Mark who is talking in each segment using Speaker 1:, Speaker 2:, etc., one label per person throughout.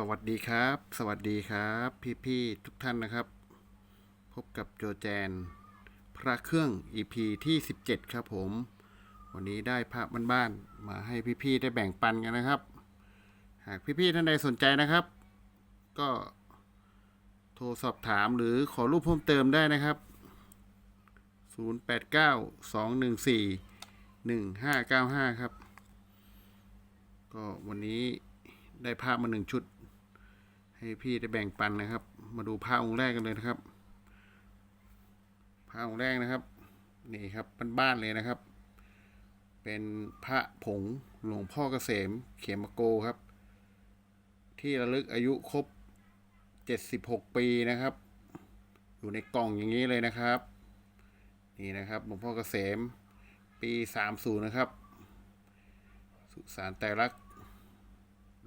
Speaker 1: สวัสดีครับ สวัสดีครับ พี่ๆทุกท่านนะครับ พบกับโจแจน พระเครื่อง EP ที่ 17 ครับผม วันนี้ได้ภาพบ้านๆมาให้พี่ๆได้แบ่งปันกันนะครับ หากพี่ๆท่านใดสนใจนะครับ ก็โทรสอบถามหรือขอรูปเพิ่มเติมได้นะครับ 0892141595 ครับ ก็วันนี้ได้ภาพมาหนึ่งชุด ให้พี่ได้แบ่งปันนะครับ มาดูภาพองค์แรกกันเลยนะครับภาพองค์แรกนะครับนี่ครับบ้านๆเลยนะครับ เป็นพระผงหลวงพ่อเกษม เขมโกครับ ที่ระลึกอายุครบ 76 ปีนะครับ อยู่ในกล่องอย่างนี้เลยนะครับ นี่นะครับหลวงพ่อเกษมปี 30 นะครับ สุสานไตรลักษ์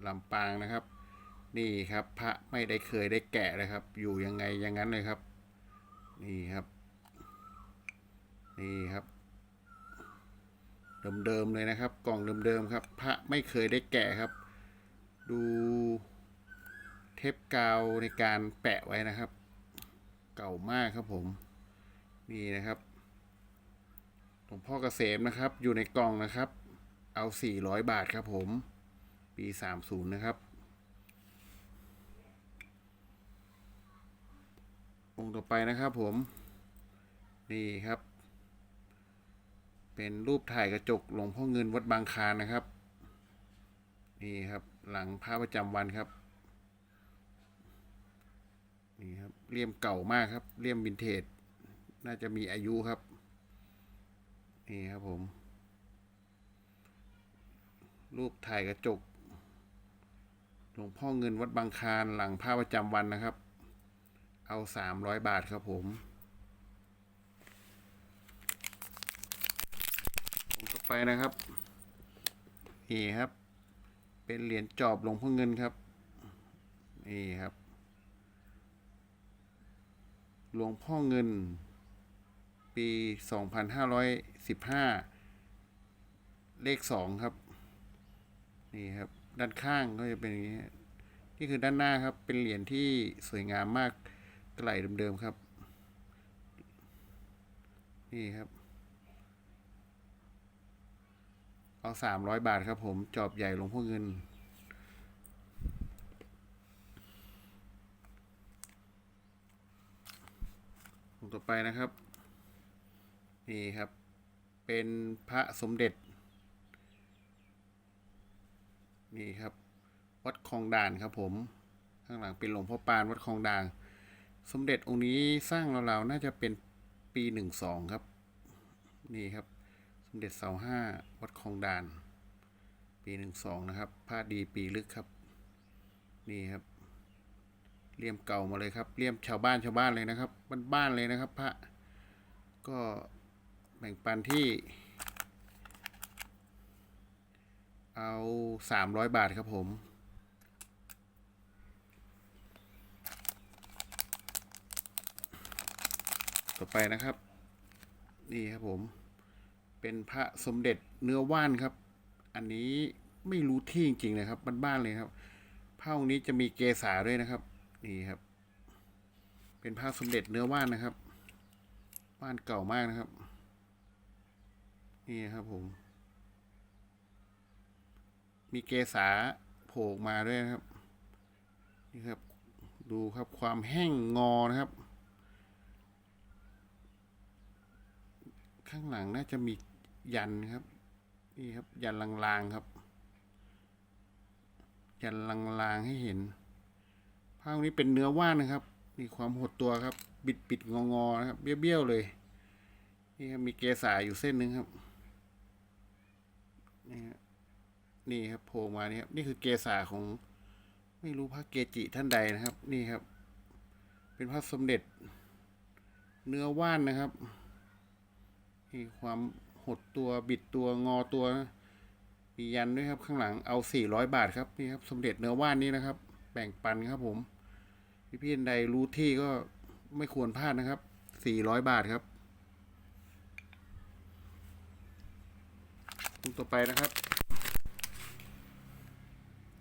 Speaker 1: ลำปางนะครับ นี่ครับ พระไม่ได้เคยได้แกะเลยครับ อยู่ยังไงอย่างนั้นเลยครับ นี่ครับ นี่ครับ เดิมๆเลยนะครับ กล่องเดิมๆครับ พระไม่เคยได้แกะครับ ดูเทปกาวในการแปะไว้นะครับ เก่ามากครับผม นี่นะครับหลวงพ่อเกษมนะครับ อยู่ในกล่องนะครับ เอา 400 บาทครับผม ปี 30 นะครับ องค์ต่อไปนะครับผม นี่ครับ เป็นรูปถ่ายกระจกหลวงพ่อเงินวัดบางคานนะครับ นี่ครับหลังพระประจำวันครับ นี่ครับเลี่ยมเก่ามากครับเลี่ยมวินเทจ น่าจะมีอายุครับ นี่ครับผม รูปถ่ายกระจกหลวงพ่อเงินวัดบางคานหลังผ้าประจำวันนะครับ เอาสามร้อยบาทครับผมองต่อไปนะครับ นี่ครับ เป็นเหรียญจอบหลวงพ่อเงินครับ นี่ครับหลวงพ่อเงิน ปีสองพันห้าร้อยสิบห้าเลขสองครับ นี่ครับ ด้านข้างก็จะเป็นอย่างนี้ นี่คือด้านหน้าครับ เป็นเหรียญที่สวยงามมาก ไหลเดิมๆครับ นี่ครับ เอาสามร้อยบาทครับผม จอบใหญ่หลวงพ่อเงินองต่อไปนะครับ นี่ครับ เป็นพระสมเด็จ นี่ครับ วัดคลองด่านครับผม ข้างหลังเป็นหลวงพ่อปานวัดคลองด่าน สมเด็จองค์นี้สร้างราวๆน่าจะเป็นปีหนึ่งสองครับ นี่ครับ สมเด็จเสาห้าวัดคลองดาน ปีหนึ่งสองนะครับผ้าดีปีลึกครับ นี่ครับเลี่ยมเก่ามาเลยครับเลี่ยมชาวบ้านชาวบ้านเลยนะครับบ้านๆเลยนะครับพระก็แบ่งปันที่ เอาสามร้อยบาทครับผม ต่อไปนะครับ นี่ครับผม เป็นพระสมเด็จเนื้อว่านครับ อันนี้ไม่รู้ที่จริงๆเลยครับบ้านๆเลยครับผ้าองค์นี้จะมีเกษาด้วยนะครับ นี่ครับ เป็นผ้าสมเด็จเนื้อว่านนะครับว่านเก่ามากนะครับ นี่ครับผม มีเกษาโผล่ออกมาด้วยนะครับ นี่ครับ ดูครับความแห้งงอนะครับ ข้างหลังน่าจะมียันครับ นี่ครับ ยันลางๆครับ ยันลางๆให้เห็นผ้าพนี้เป็นเนื้อว่านนะครับมีความหดตัวครับ บิดบิดงองอๆนะครับ เบี้ยวๆเลย นี่ครับมีเกสาอยู่เส้นหนึ่งครับ นี่ฮะนี่ครับโผล่มานี่ครับนี่คือเกสาของ ไม่รู้พระเกจิท่านใดนะครับ นี่ครับ เป็นพระสมเด็จ เนื้อว่านนะครับ ความหดตัวบิดตัวงอตัวมียันด้วยครับข้างหลังเอาสี่ร้อยบาทครับนี่ครับสมเด็จเนื้อว่านนี้นะครับ แบ่งปันครับผม พี่พี่ใดรู้ที่ก็ไม่ควรพลาดนะครับสี่ร้อยบาทครับองต่อไปนะครับ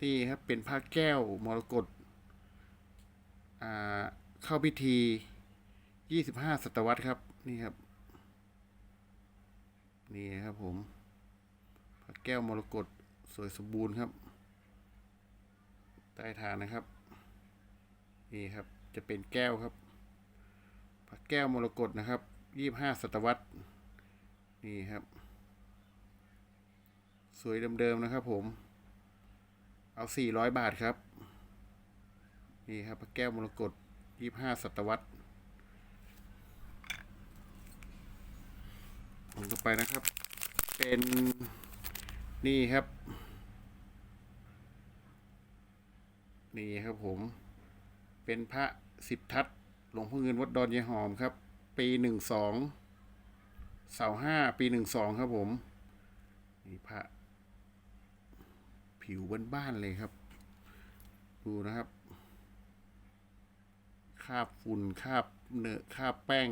Speaker 1: นี่ครับเป็นพระแก้วมรกตอ่าเข้าพิธียี่สิบห้าศตวรรษครับ นี่ครับ นี่ครับผมพระแก้วมรกตสวยสมบูรณ์ครับ ใต้ฐานนะครับ นี่ครับจะเป็นแก้วครับ พระแก้วมรกตนะครับยี่บห้าศตวรรษ นี่ครับ สวยเดิมๆนะครับผม เอาสี่ร้อยบาทครับ นี่ครับพระแก้วมรกตยี่ห้าศตวรรษ ผมต่อไปนะครับ เป็นนี่ครับ นี่ครับผม เป็นพระสิบทัศน์หลวงพ่อเงินวัดดอนยายหอมครับ ปีหนึ่งสองเสาห้าปีหนึ่งสองครับผม นี่พระผิวบ้านๆเลยครับ ดูนะครับคาบฝุ่นคาบเนื้อคาบแป้ง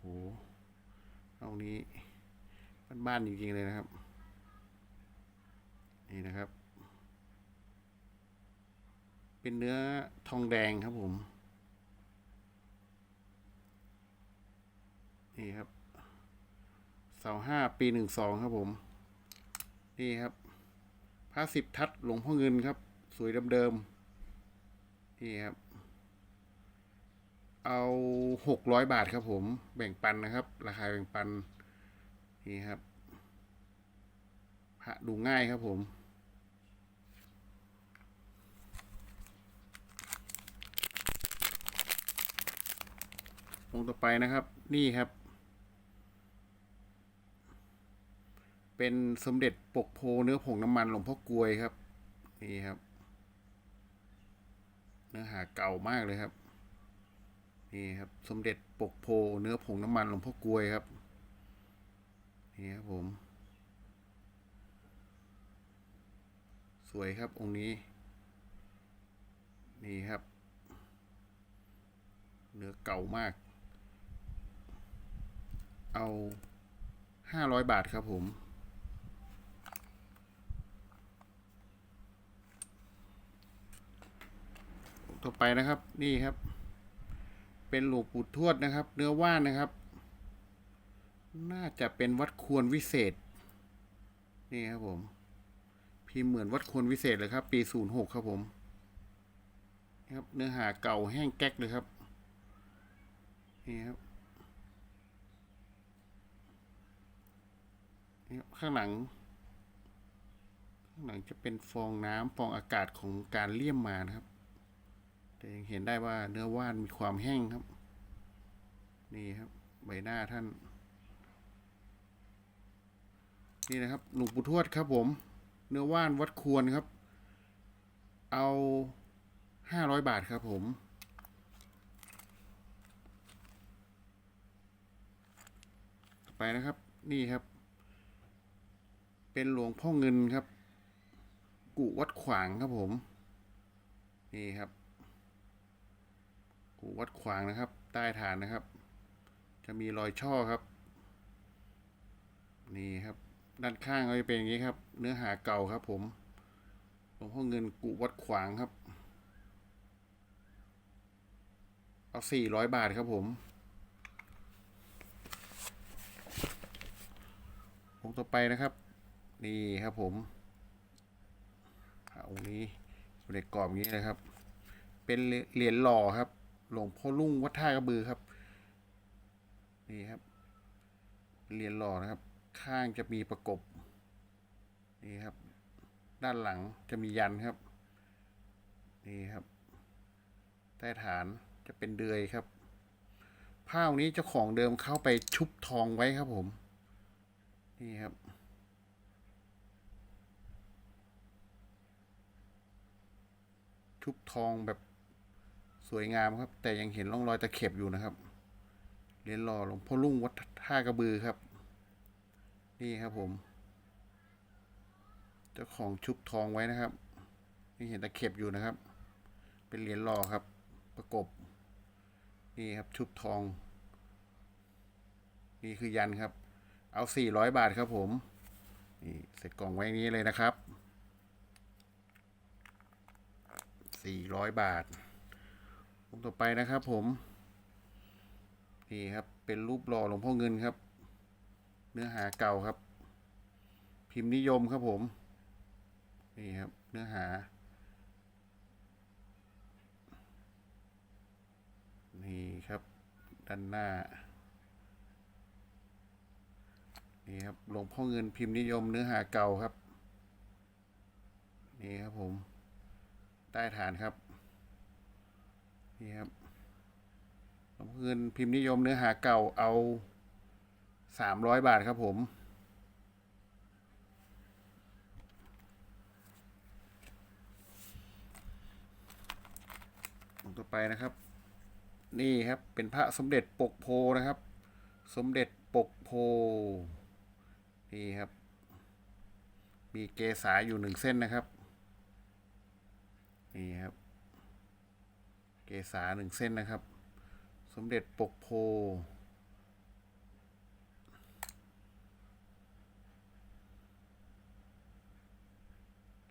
Speaker 1: โห เอานี้บ้านๆจริงๆเลยนะครับ นี่นะครับ เป็นเนื้อทองแดงครับผม นี่ครับเสาห้าปีหนึ่งสองครับผม นี่ครับพระสิบทัศหลวงพ่อเงินครับ สวยเดิมๆนี่ครับ เอาหกร้อยบาทครับผม แบ่งปันนะครับ ราคาแบ่งปัน นี่ครับ พระดูง่ายครับผม องต่อไปนะครับ นี่ครับ เป็นสมเด็จปกโพเนื้อผงน้ำมันหลวงพ่อกลวยครับ นี่ครับ เนื้อหาเก่ามากเลยครับ นี่ครับ สมเด็จปกโพเนื้อผงน้ำมันหลวงพ่อกลวยครับ นี่ครับผม สวยครับองค์นี้ นี่ครับ เนื้อเก่ามาก เอาห้าร้อยบาทครับผมต่อไปนะครับ นี่ครับ เป็นหลวงปู่ทวดนะครับ เนื้อว่านนะครับ น่าจะเป็นวัดควรวิเศษ นี่ครับผมพิมพ์เหมือนวัดควรวิเศษเลยครับ ปีศูนย์หกครับผมนครับเนื้อหาเก่าแห้งแก๊กเลยครับนี่ครับนี่ครับข้างหลัง ข้างหลังจะเป็นฟองน้ำฟองอากาศของการเลี่ยมมานะครับ แต่ยังเห็นได้ว่าเนื้อว่านมีความแห้งครับ นี่ครับ ใบหน้าท่าน นี่นะครับหลวงปู่ทวดครับผม เนื้อว่านวัดควรครับ เอาห้าร้อยบาทครับผม ต่อไปนะครับ นี่ครับ เป็นหลวงพ่อเงินครับ กุวัดขวางครับผม นี่ครับ วัดขวางนะครับ ใต้ฐานนะครับ จะมีรอยช่อครับ นี่ครับ ด้านข้างก็จะเป็นอย่างนี้ครับ เนื้อหาเก่าครับ ผมหลวงพ่อเงินกุวัดขวางครับ เอาสี่ร้อยบาทครับผมองค์ต่อไปนะครับ นี่ครับผมองค์นี้อยู่ในกรอบอย่างนี้นะครับ เป็นเหรียญหล่อครับ หลวงพ่อลุ่งวัดท่ากระบือครับ นี่ครับเหรียญหล่อนะครับ ข้างจะมีประกบ นี่ครับ ด้านหลังจะมียันครับ นี่ครับ ใต้ฐานจะเป็นเดือยครับผ้าองค์นี้เจ้าของเดิมเข้าไปชุบทองไว้ครับผม นี่ครับชุบทองแบบ สวยงามครับ แต่ยังเห็นร่องรอยตะเข็บอยู่นะครับเหรียญหล่อหลวงพ่อลุ่งวัดท่ากระบือครับ นี่ครับผมเจ้าของชุบทองไว้นะครับนี่เห็นตะเข็บอยู่นะครับ เป็นเหรียญหล่อครับ ประกบ นี่ครับชุบทอง นี่คือยันครับ เอา400บาทครับผมนี่ใส่กล่องไว้นี้เลยนะครับสี่ร้อยบาท องค์ต่อไปนะครับผม นี่ครับ เป็นรูปหล่อหลวงพ่อเงินครับ เนื้อหาเก่าครับ พิมพ์นิยมครับผม นี่ครับ เนื้อหา นี่ครับ ด้านหน้า นี่ครับ หลวงพ่อเงินพิมพ์นิยมเนื้อหาเก่าครับ นี่ครับผม ใต้ฐานครับ นี่ครับหลวงพ่อเงินพิมพ์นิยมเนื้อหาเก่าเอาสามร้อยบาทครับผมองต่อไปนะครับ นี่ครับเป็นพระสมเด็จปกโพนะครับ สมเด็จปกโพนี่ครับ มีเกษาอยู่หนึ่งเส้นนะครับ นี่ครับ ษาหนึ่งเส้นนะครับ สมเด็จปกโพ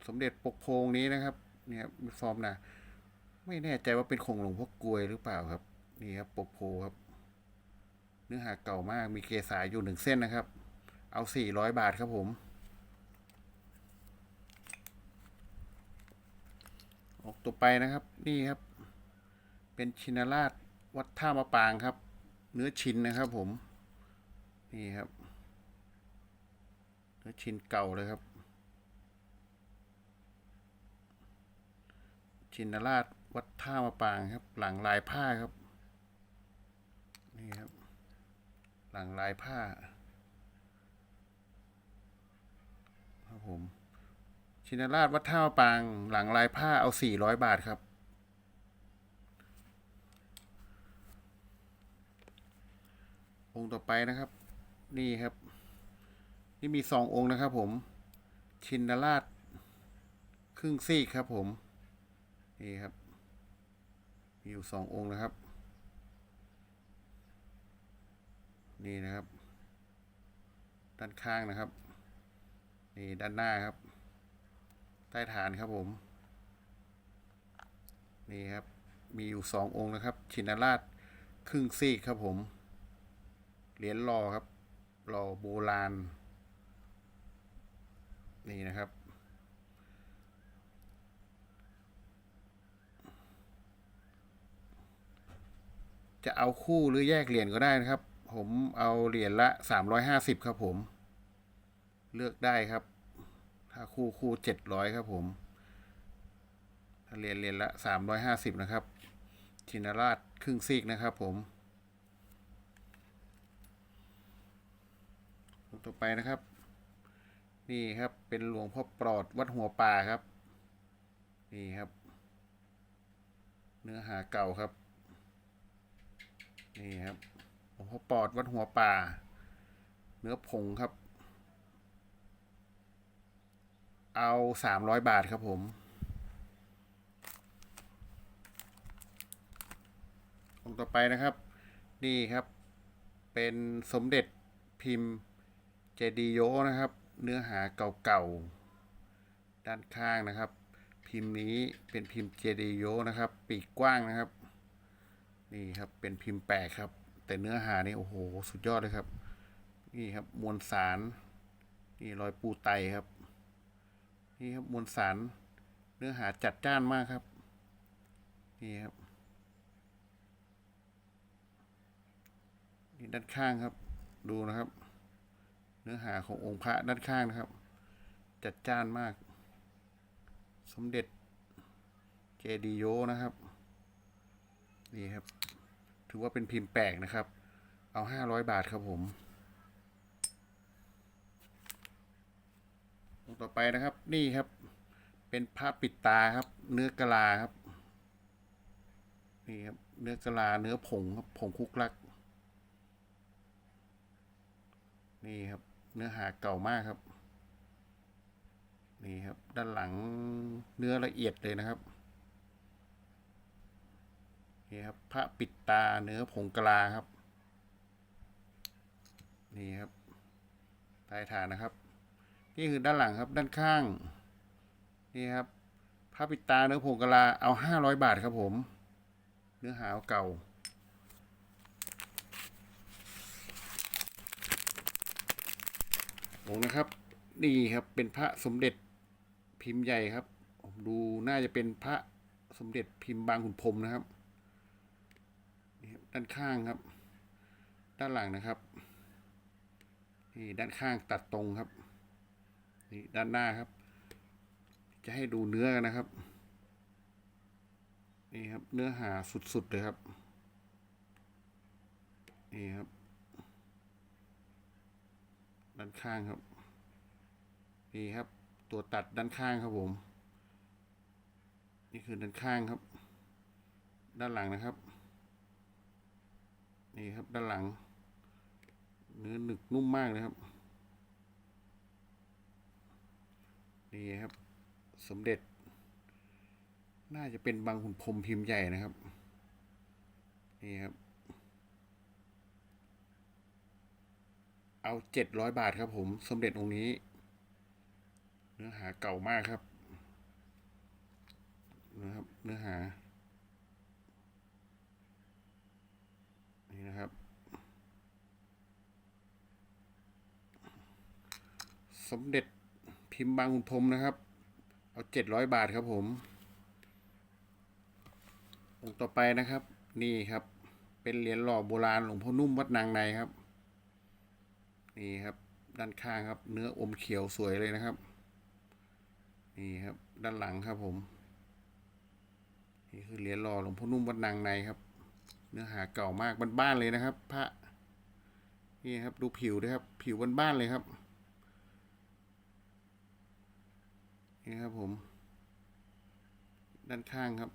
Speaker 1: สมเด็จปกโพงนี้นะครับเนี่ยมีฟอร์มนะไม่แน่ใจว่าเป็นของหลวงพ่อกลวยหรือเปล่าครับนี่ครับปกโพครับ เนื้อหาเก่ามากมีเกสาอยู่หนึ่งเส้นนะครับ เอาสี่ร้อยบาทครับผม ออกตัวไปนะครับ นี่ครับ เป็นชินราชวัดท่ามะปางครับ เนื้อชินนะครับผม นี่ครับ เนื้อชินเก่าเลยครับ ชินราชวัดท่ามะปางครับ หลังลายผ้าครับ นี่ครับ หลังลายผ้า ครับผม ชินราชวัดท่ามะปาง หลังลายผ้าเอาสี่ร้อยบาทครับ องค์ต่อไปนะครับ นี่ครับ นี่มีสององค์นะครับผม ชินราชครึ่งซีกครับผม นี่ครับ มีอยู่สององค์นะครับ นี่นะครับ ด้านข้างนะครับ นี่ด้านหน้าครับ ใต้ฐานครับผม นี่ครับ มีอยู่สององค์นะครับ ชินราชครึ่งซีกครับผม เหรียญรอครับรอโบราณ นี่นะครับ จะเอาคู่หรือแยกเหรียญก็ได้นะครับ ผมเอาเหรียญละสามร้อยห้าสิบครับผม เลือกได้ครับ ถ้าคู่คู่เจ็ดร้อยครับผมถ้าเหรียญเหรียญละสามร้อยห้าสิบนะครับชินราชครึ่งซีกนะครับผม ต่อไปนะครับ นี่ครับเป็นหลวงพ่อปลอดวัดหัวป่าครับ นี่ครับ เนื้อหาเก่าครับ นี่ครับหลวงพ่อปลอดวัดหัวป่า เนื้อผงครับ เอาสามร้อยบาทครับผมองค์ต่อไปนะครับ นี่ครับ เป็นสมเด็จพิมพ์ จดีโยนะครับ เนื้อหาเก่าๆ ด้านข้างนะครับ พิมพ์นี้เป็นพิมพ์เจดีโยนะครับ ปีกกว้างนะครับ นี่ครับเป็นพิมพ์แปลกครับ แต่เนื้อหานี่โอ้โห สุดยอดเลยครับ นี่ครับมวลสาร นี่รอยปูไตครับ นี่ครับมวลสาร เนื้อหาจัดจ้านมากครับ นี่ครับนี่ด้านข้างครับ ดูนะครับ เนื้อหาขององค์พระด้านข้างนะครับ จัดจ้านมาก สมเด็จเจดีโยนะครับนี่ครับ ถือว่าเป็นพิมพ์แปลกนะครับ เอาห้าร้อยบาทครับผมองค์ต่อไปนะครับ นี่ครับ เป็นผ้าปิดตาครับ เนื้อกะลาครับ นี่ครับ เนื้อกะลาเนื้อผงครับผงคุกลัก นี่ครับ เนื้อหาเก่ามากครับ นี่ครับ ด้านหลังเนื้อละเอียดเลยนะครับนี่ครับพระปิดตาเนื้อผงกะลาครับ นี่ครับใต้ฐานนะครับ นี่คือด้านหลังครับด้านข้าง นี่ครับพระปิดตาเนื้อผงกะลาเอาห้าร้อยบาทครับผม เนื้อหาเก่า องค์นะครับ นี่ครับเป็นพระสมเด็จพิมพ์ใหญ่ครับผมดูน่าจะเป็นพระสมเด็จพิมพ์บางขุนพรมนะครับนี่ครับด้านข้างครับ ด้านหลังนะครับนี่ด้านข้างตัดตรงครับนี่ด้านหน้าครับ จะให้ดูเนื้อกันนะครับนี่ครับเนื้อหาสุดๆเลยครับนี่ครับ ด้านข้างครับนี่ครับ ตัวตัดด้านข้างครับผม นี่คือด้านข้างครับ ด้านหลังนะครับ นี่ครับด้านหลัง เนื้อหนึกนุ่มมากเลยครับ นี่ครับสมเด็จ น่าจะเป็นบางขุนพรมพิมพ์ใหญ่นะครับ นี่ครับ เอาเจ็ดร้อยบาทครับผมสมเด็จองค์นี้ เนื้อหาเก่ามากครับนะครับเนื้อหา นี่นะครับ สมเด็จพิมพ์บางขุนพรมนะครับ เอาเจ็ดร้อยบาทครับผม องค์ต่อไปนะครับ นี่ครับ เป็นเหรียญหล่อโบราณหลวงพ่อนุ่มวัดนางในครับ นี่ครับ ด้านข้างครับ เนื้ออมเขียวสวยเลยนะครับ นี่ครับ ด้านหลังครับผม นี่คือเหรียญหล่อหลวงพ่อนุ่มวัดนางในครับ เนื้อหาเก่ามากบ้านๆเลยนะครับ พระนี่ครับ ดูผิวด้วยครับ ผิวบ้านๆเลยครับนี่ครับผม ด้านข้างครับ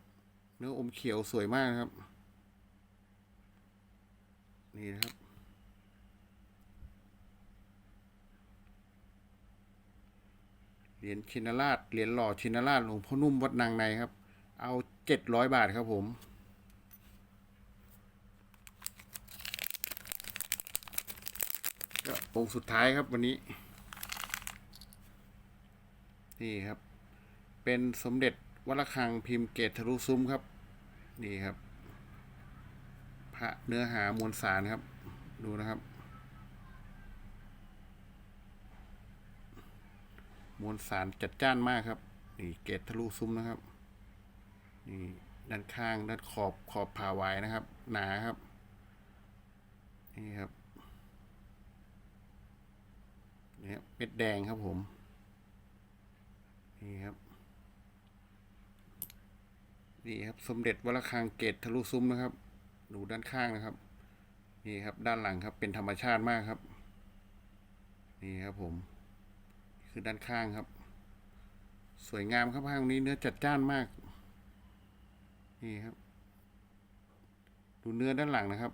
Speaker 1: เนื้ออมเขียวสวยมากครับ นี่นะครับ เหรียญชินราชเหรียญหล่อชินราชหลวงพ่อนุ่มวัดนางในครับ เอาเจ็ดร้อยบาทครับผมก็องค์สุดท้ายครับวันนี้ นี่ครับ เป็นสมเด็จวัดระฆังพิมพ์เกตทะลุซุ้มครับ นี่ครับ พระเนื้อหามวลสารครับ ดูนะครับ มวลสารจัดจ้านมากครับ นี่เกตทะลุซุ้มนะครับ นี่ด้านข้างด้านขอบขอบผ่าไว้นะครับ หนาครับ นี่ครับนี่ครับเม็ดแดงครับผม นี่ครับ นี่ครับสมเด็จวระฆังเกตทะลุซุ้มนะครับ ดูด้านข้างนะครับ นี่ครับด้านหลังครับเป็นธรรมชาติมากครับ นี่ครับผม คือด้านข้างครับ สวยงามครับข้างนี้เนื้อจัดจ้านมาก นี่ครับ ดูเนื้อด้านหลังนะครับ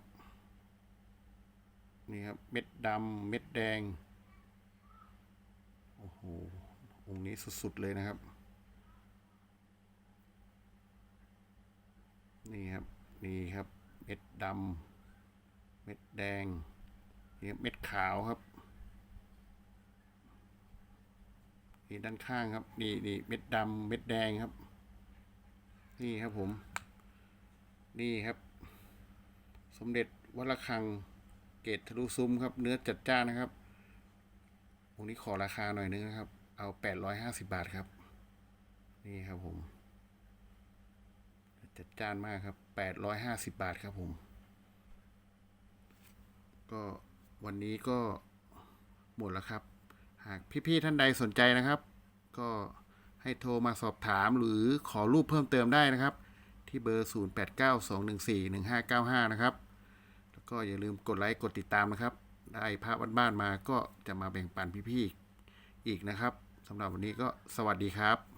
Speaker 1: นี่ครับ เม็ดดำเม็ดแดง โอ้โห องค์นี้สุดๆเลยนะครับ นี่ครับ นี่ครับ เม็ดดำเม็ดแดงนี่เม็ดขาวครับ นี่ด้านข้างครับ นี่นี่เม็ดดำเม็ดแดงครับ นี่ครับผม นี่ครับ สมเด็จวัดระฆัง เกตทะลุซุ้มครับ เนื้อจัดจ้านนะครับองนี้ขอราคาหน่อยนึงนะครับ เอาแปดร้อยห้าสิบาทครับ นี่ครับผม จัดจ้านมากครับแปดร้อยห้าสิบบาทครับผม ก็วันนี้ก็หมดแล้วครับ หากพี่ๆท่านใดสนใจนะครับ ก็ให้โทรมาสอบถามหรือขอรูปเพิ่มเติมได้นะครับ ที่เบอร์ 0892141595 นะครับ แล้วก็อย่าลืมกดไลค์กดติดตามนะครับ ได้ภาพบ้านๆมาก็จะมาแบ่งปันพี่ๆอีกนะครับสำหรับวันนี้ก็สวัสดีครับ